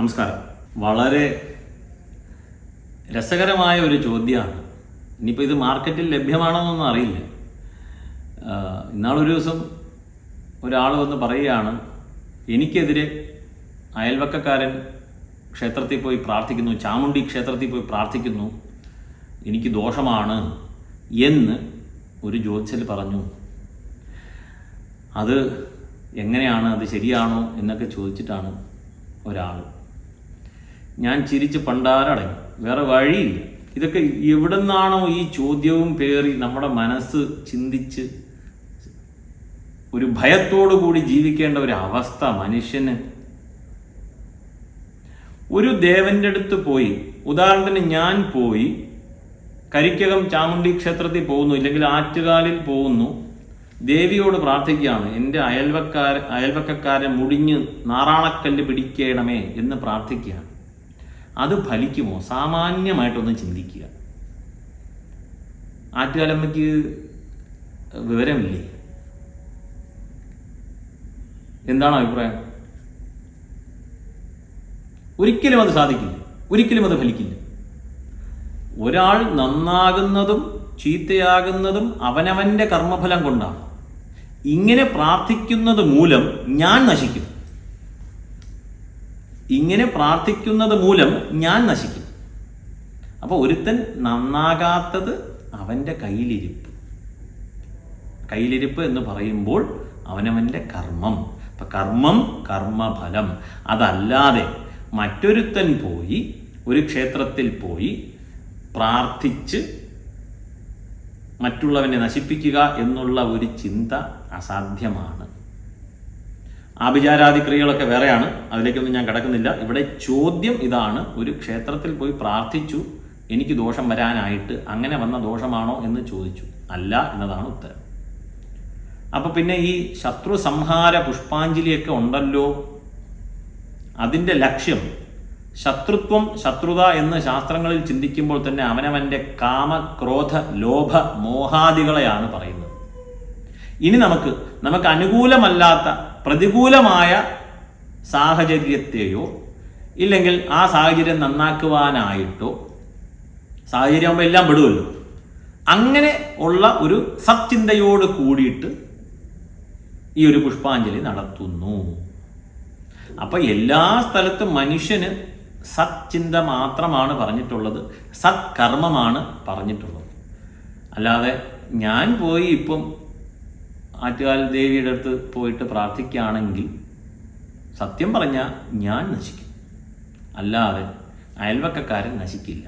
നമസ്കാരം. വളരെ രസകരമായ ഒരു ചോദ്യമാണ്. ഇനിയിപ്പോൾ ഇത് മാർക്കറ്റിൽ ലഭ്യമാണോന്നൊന്നും അറിയില്ല. ഇന്നാളൊരു ദിവസം ഒരാൾ വന്ന് പറയുകയാണ് എനിക്കെതിരെ അയൽവക്കക്കാരൻ ക്ഷേത്രത്തിൽ പോയി പ്രാർത്ഥിക്കുന്നു ചാമുണ്ടി ക്ഷേത്രത്തിൽ പോയി പ്രാർത്ഥിക്കുന്നു എനിക്ക് ദോഷമാണ് എന്ന് ഒരു ജ്യോത്സ്യൽ പറഞ്ഞു. അത് എങ്ങനെയാണ്? അത് ശരിയാണോ? എന്നൊക്കെ ചോദിച്ചിട്ടാണ് ഒരാൾ. ഞാൻ ചിരിച്ച് പണ്ടാരടങ്ങി വേറെ വഴിയില്ല. ഇതൊക്കെ എവിടെ നിന്നാണോ ഈ ചോദ്യവും പേറി നമ്മുടെ മനസ്സ് ചിന്തിച്ച് ഒരു ഭയത്തോടു കൂടി ജീവിക്കേണ്ട ഒരു അവസ്ഥ മനുഷ്യന്. ഒരു ദേവന്റെ അടുത്ത് പോയി. ഉദാഹരണത്തിന് ഞാൻ പോയി. കരിക്കകം ചാമുണ്ടി ക്ഷേത്രത്തിൽ പോകുന്നു. ഇല്ലെങ്കിൽ ആറ്റുകാലിൽ പോകുന്നു. ദേവിയോട് പ്രാർത്ഥിക്കുകയാണ്. എന്റെ അയൽവക്കാര അയൽവക്കക്കാരെ മുടിഞ്ഞ് നാറാണക്കല്ല് പിടിക്കണമേ എന്ന് പ്രാർത്ഥിക്കുകയാണ്. അത് ഫലിക്കുമോ? സാമാന്യമായിട്ടൊന്ന് ചിന്തിക്കുക. ആറ്റുകാലമ്മയ്ക്ക് വിവരമില്ലേ? എന്താണ് അഭിപ്രായം? ഒരിക്കലും അത് സാധിക്കില്ല. ഒരിക്കലും അത് ഫലിക്കില്ല. ഒരാൾ നന്നാകുന്നതും ചീത്തയാകുന്നതും അവനവന്റെ കർമ്മഫലം കൊണ്ടാണ്. ഇങ്ങനെ പ്രാർത്ഥിക്കുന്നത് മൂലം ഞാൻ നശിക്കും. ഇങ്ങനെ പ്രാർത്ഥിക്കുന്നത് മൂലം ഞാൻ നശിക്കും. അപ്പോൾ ഒരുത്തൻ നന്നാകാത്തത് അവന്റെ കയ്യിലിരിപ്പ്. കയ്യിലിരിപ്പ് എന്ന് പറയുമ്പോൾ അവനവന്റെ കർമ്മം. അപ്പം കർമ്മം കർമ്മഫലം. അതല്ലാതെ മറ്റൊരുത്തൻ പോയി ഒരു ക്ഷേത്രത്തിൽ പോയി പ്രാർത്ഥിച്ച് മറ്റുള്ളവനെ നശിപ്പിക്കുക എന്നുള്ള ഒരു ചിന്ത അസാധ്യമാണ്. ആഭിചാരാദി ക്രിയകളൊക്കെ വേറെയാണ്. അതിലേക്കൊന്നും ഞാൻ കിടക്കുന്നില്ല. ഇവിടെ ചോദ്യം ഇതാണ്. ഒരു ക്ഷേത്രത്തിൽ പോയി പ്രാർത്ഥിച്ചു. എനിക്ക് ദോഷം വരാനായിട്ട് അങ്ങനെ വന്ന ദോഷമാണോ എന്ന് ചോദിച്ചു. അല്ല എന്നതാണ് ഉത്തരം. അപ്പോൾ പിന്നെ ഈ ശത്രു സംഹാര പുഷ്പാഞ്ജലിയൊക്കെ ഉണ്ടല്ലോ. അതിന്റെ ലക്ഷ്യം ശത്രുത്വം ശത്രുത എന്ന് ശാസ്ത്രങ്ങളിൽ ചിന്തിക്കുമ്പോൾ തന്നെ അവനവന്റെ കാമ ക്രോധ ലോഭ മോഹാദികളെയാണ് പറയുന്നത്. ഇനി നമുക്ക് നമുക്ക് അനുകൂലമല്ലാത്ത പ്രതികൂലമായ സാഹചര്യത്തെയോ ഇല്ലെങ്കിൽ ആ സാഹചര്യം നന്നാക്കുവാനായിട്ടോ സാഹചര്യമാകുമ്പോൾ എല്ലാം പെടുമല്ലോ അങ്ങനെ ഉള്ള ഒരു സച്ചിന്തയോട് കൂടിയിട്ട് ഈ ഒരു പുഷ്പാഞ്ജലി നടത്തുന്നു. അപ്പൊ എല്ലാ സ്ഥലത്തും മനുഷ്യന് സച്ചിന്ത മാത്രമാണ് പറഞ്ഞിട്ടുള്ളത് സത്കർമ്മമാണ് പറഞ്ഞിട്ടുള്ളത്. അല്ലാതെ ഞാൻ പോയി ഇപ്പം ആറ്റുകാൽ ദേവിയുടെ അടുത്ത് പോയിട്ട് പ്രാർത്ഥിക്കുകയാണെങ്കിൽ സത്യം പറഞ്ഞാൽ ഞാൻ നശിക്കും. അല്ലാതെ അയൽവക്കക്കാരൻ നശിക്കില്ല.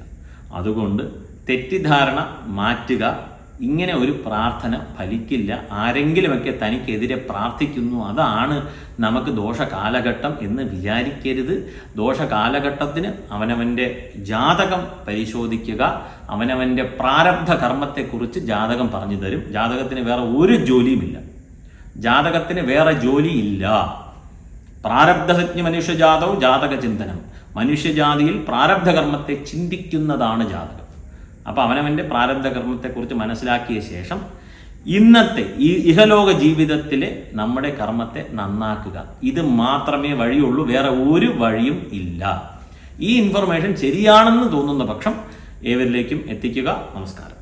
അതുകൊണ്ട് തെറ്റിദ്ധാരണ മാറ്റുക ഇങ്ങനെ ഒരു പ്രാർത്ഥന ഫലിക്കില്ല. ആരെങ്കിലുമൊക്കെ തനിക്കെതിരെ പ്രാർത്ഥിക്കുന്നു. അതാണ് നമുക്ക് ദോഷകാലഘട്ടം എന്ന് വിചാരിക്കരുത്. ദോഷ കാലഘട്ടത്തിന് അവനവന്റെ ജാതകം പരിശോധിക്കുക. അവനവന്റെ പ്രാരബ്ധ കർമ്മത്തെക്കുറിച്ച് ജാതകം പറഞ്ഞു തരും. ജാതകത്തിന് വേറെ ഒരു ജോലിയുമില്ല. ജാതകത്തിന് വേറെ ജോലിയില്ല. പ്രാരബ്ധസജ്ഞ മനുഷ്യജാതവും ജാതക ചിന്തനം മനുഷ്യജാതിയിൽ പ്രാരബ്ധകർമ്മത്തെ ചിന്തിക്കുന്നതാണ് ജാതകം. അപ്പോൾ അവനവന്റെ പ്രാരബ്ധ കർമ്മത്തെക്കുറിച്ച് മനസ്സിലാക്കിയ ശേഷം ഇന്നത്തെ ഈ ഇഹലോക ജീവിതത്തിലെ നമ്മുടെ കർമ്മത്തെ നന്നാക്കുക. ഇത് മാത്രമേ വഴിയുള്ളൂ വേറെ ഒരു വഴിയും ഇല്ല. ഈ ഇൻഫർമേഷൻ ശരിയാണെന്ന് തോന്നുന്ന പക്ഷം ഏവരിലേക്കും എത്തിക്കുക. നമസ്കാരം.